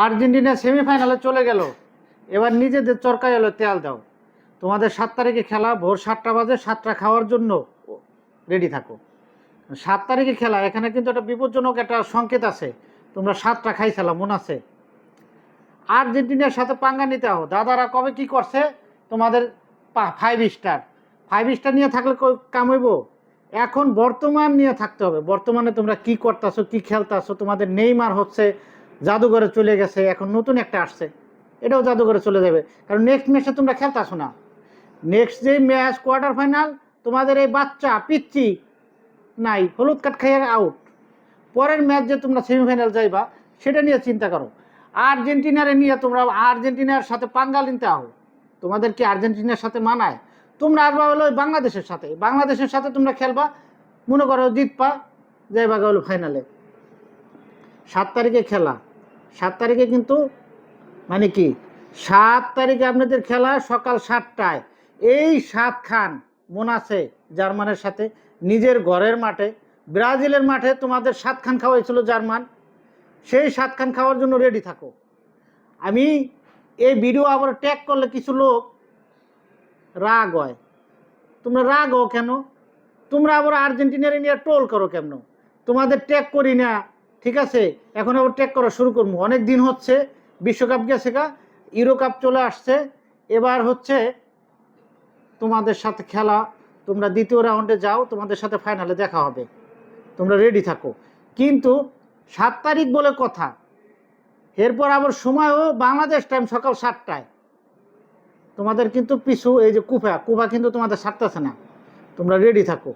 Argentina সেমিফাইনালে চলে গেল। এবার নিজেদের চরকায় এলো তেল দাও। তোমাদের সাত তারিখে খেলা, ভোর সাতটা বাজে, সাতটা খাওয়ার জন্য রেডি থাকো। সাত তারিখে খেলা, এখানে কিন্তু একটা বিপজ্জনক একটা সংকেত আছে। তোমরা সাতটা খাইছিলাম মনে আছে। আর্জেন্টিনার সাথে পাঙ্গা নিতে হো দাদারা কবে কি করছে? তোমাদের ফাইভ স্টার ফাইভ স্টার নিয়ে থাকলে কামাইব এখন বর্তমান নিয়ে থাকতে হবে। বর্তমানে তোমরা কি করতেছো, কি খেলতেছো? তোমাদের নেইমার হচ্ছে জাদুঘরে চলে গেছে, এখন নতুন একটা আসছে। এটাও জাদুঘরে চলে যাবে। কারণ নেক্সট ম্যাচে তোমরা খেলতেছো না। নেক্সট যে ম্যাচ কোয়ার্টার ফাইনাল তোমাদের এই বাচ্চা পিচ্ছি নাই, হলুদ কাঠ খাইয়ে আউট পরের ম্যাচ যে তোমরা সেমিফাইনাল যাইবা, সেটা নিয়ে চিন্তা করো। আর্জেন্টিনারে নিয়ে তোমরা, আর্জেন্টিনার সাথে পাঙ্গাল নিতে আহো তোমাদের কি আর্জেন্টিনার সাথে মানায়? তোমরা আসবা হলো ওই বাংলাদেশের সাথে। বাংলাদেশের সাথে তোমরা খেলবা, মনে করো জিতপা যাইবা হলো ফাইনালে সাত তারিখে খেলা। সাত তারিখে কিন্তু মানে কি? সাত তারিখে আপনাদের খেলা সকাল সাতটায়। এই সাত খান মন আছে জার্মানের সাথে, নিজের ঘরের মাঠে, ব্রাজিলের মাঠে তোমাদের সাত খান খাওয়াইছিল জার্মান। সেই সাত খান খাওয়ার জন্য রেডি থাকো। আমি এই ভিডিও আবার ট্যাগ করলে কিছু লোক রাগ হয়। তোমরা রাগ হও কেন? তোমরা আবার আর্জেন্টিনার নিয়ে টোল করো কেন তোমাদের ট্যাগ করি না। ঠিক আছে? এখন আবার ট্যাগ করা শুরু করব। অনেক দিন হচ্ছে, বিশ্বকাপ গেছে গা ইউরো কাপ চলে আসছে। এবার হচ্ছে তোমাদের সাথে খেলা, তোমরা দ্বিতীয় রাউন্ডে যাও, তোমাদের সাথে ফাইনালে দেখা হবে। তোমরা রেডি থাকো। কিন্তু সাত তারিখ বলে কথা। এরপর আবার সময়ও বাংলাদেশ টাইম সকাল সাতটায়। তোমাদের কিন্তু পিছু, এই যে কুফা কুফা কিন্তু তোমাদের সাতটাছে না। তোমরা রেডি থাকো।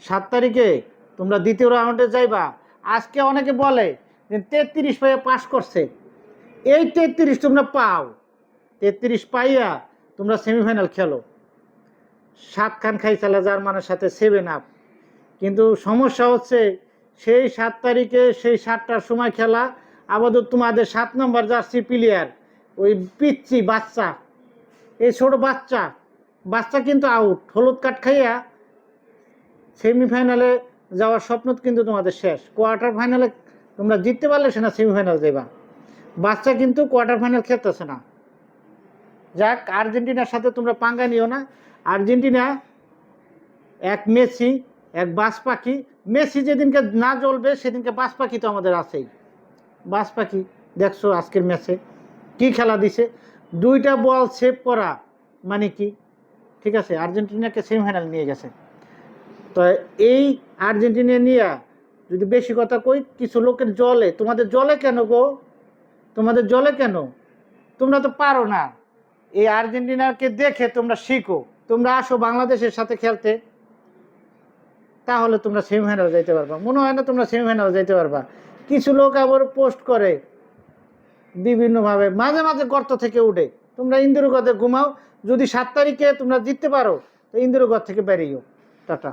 সাত তারিখে তোমরা দ্বিতীয় রাউন্ডে যাইবা আজকে অনেকে বলে যে তেত্রিশ পাইয়া পাস করছে। এই তেত্রিশ তোমরা পাও। তেত্রিশ পাইয়া তোমরা সেমিফাইনাল খেলো। সাত খান খাইছালা জার্মানের সাথে সেভেন আপ কিন্তু সমস্যা হচ্ছে সেই সাত তারিখে সেই সাতটার সময় খেলা, আপাতত তোমাদের সাত নম্বর জার্সি প্লেয়ার ওই পিচ্ছি বাচ্চা, এই ছোট বাচ্চা। বাচ্চা কিন্তু আউট হলুদ কাঠ খাইয়া সেমিফাইনালে যাওয়ার স্বপ্ন কিন্তু তোমাদের শেষ। কোয়ার্টার ফাইনালে তোমরা জিততে পারলে সে না সেমিফাইনাল দেবা বাচ্চা কিন্তু কোয়ার্টার ফাইনাল খেলতেছে না। যাক, আর্জেন্টিনার সাথে তোমরা পাঙ্গা নিও না। আর্জেন্টিনা এক মেসি, এক বাস পাখি মেসি যেদিনকে না জ্বলবে, সেদিনকে বাস পাখি তো আমাদের আছেই। বাস পাখি দেখছ আজকের ম্যাচে কি খেলা দিছে? দুইটা বল সেভ করা মানে কি? ঠিক আছে, আর্জেন্টিনাকে সেমিফাইনাল নিয়ে গেছে। তো এই আর্জেন্টিনা নিয়ে যদি বেশি কথা কই, কিছু লোকের জলে, তোমাদের জলে কেন গো? তোমাদের জলে কেন? তোমরা তো পারো না। এই আর্জেন্টিনাকে দেখে তোমরা শিখো। তোমরা আসো বাংলাদেশের সাথে খেলতে। তাহলে তোমরা সেমিফাইনাল যাইতে পারবা। মনে হয় না তোমরা সেমিফাইনাল যাইতে পারবা। কিছু লোক আবার পোস্ট করে বিভিন্নভাবে, মাঝে মাঝে গর্ত থেকে উঠে, তোমরা ইন্দিরগড়ে ঘুমাও। যদি সাত তারিখে তোমরা জিততে পারো, তো ইন্দিরগড় থেকে বেরিয়েও টাটা।